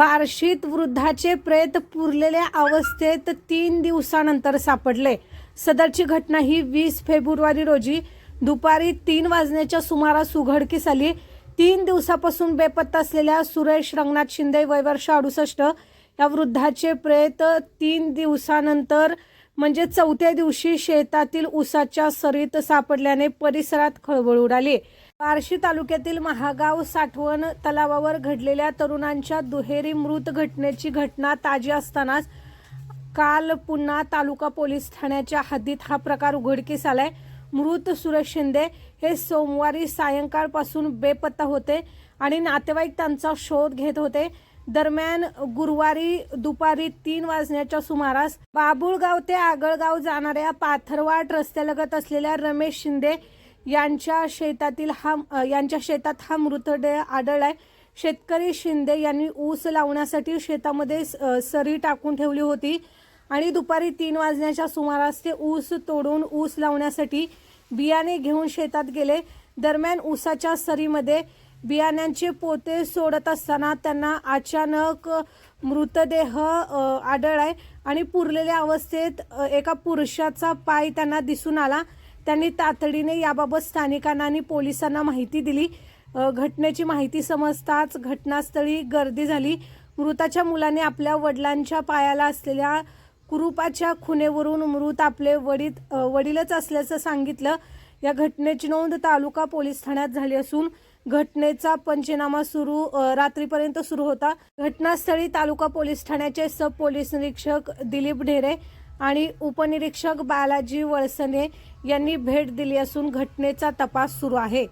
बार्शीत वृद्धाचे प्रेत पुरलेल्या अवस्थेत तीन दिवसानंतर सापडले. सदरची घटना ही वीस फेब्रुवारी रोजी दुपारी तीन वाजण्याच्या सुमारास उघडकीस आली. तीन दिवसापासून बेपत्ता असलेल्या सुरेश रंगनाथ शिंदे वय वर्ष अडुसष्ट या वृद्धाचे प्रेत तीन दिवसानंतर म्हणजे चौथ्या दिवशी शेतातील उसाच्या सरीत सापडल्याने परिसरात खळबळ उडाली. बार्शी तालुक्यातील महागाव साठवण तलावावर घडलेल्या तरुणांच्या दुहेरी मृत घटनेची घटना ताजी असतानाच काल पुन्हा तालुका पोलीस ठाण्याच्या हद्दीत हा प्रकार उघडकीस आलाय. मृत सुरेश शिंदे हे सोमवारी सायंकाळपासून बेपत्ता होते आणि नातेवाईक त्यांचा शोध घेत होते. दरम्यान गुरुवारी दुपारी तीन वाजण्याच्या सुमारास बाबुळगाव ते आगळगाव जाणाऱ्या पाथरवाट रस्त्यालगत असलेल्या रमेश शिंदे यांच्या शेतातील हा यांच्या शेतात हा मृतदेह आढळलाय. शेतकरी शिंदे यांनी ऊस लावण्यासाठी शेतामध्ये स- सरी टाकून ठेवली होती आणि दुपारी तीन वाजण्याच्या सुमारास ते ऊस तोडून ऊस लावण्यासाठी बियाणे घेऊन शेतात गेले. दरम्यान ऊसाच्या सरीमध्ये बियाण्यांचे पोते सोडत असताना त्यांना अचानक मृतदेह आढळलाय आणि पुरलेल्या अवस्थेत एका पुरुषाचा पाय त्यांना दिसून आला. त्यांनी तातडीने याबाबत स्थानिकांना आणि पोलिसांना माहिती दिली. घटनेची माहिती समजताच घटनास्थळी गर्दी झाली. मृताच्या मुलाने आपल्या वडिलांच्या पायाला असलेल्या कुरुपाच्या खुनेवरून मृत आपले वडील वडीलच असल्याचं सांगितलं. या घटनेची नोंद तालुका पोलीस ठाण्यात झाली असून घटनेचा पंचनामा सुरू रात्रीपर्यंत सुरू होता. घटनास्थळी तालुका पोलीस ठाण्याचे सब पोलीस निरीक्षक दिलीप ढेरे आणि उपनिरीक्षक बालाजी वळसने यांनी भेट दिली असून घटनेचा तपास सुरू आहे.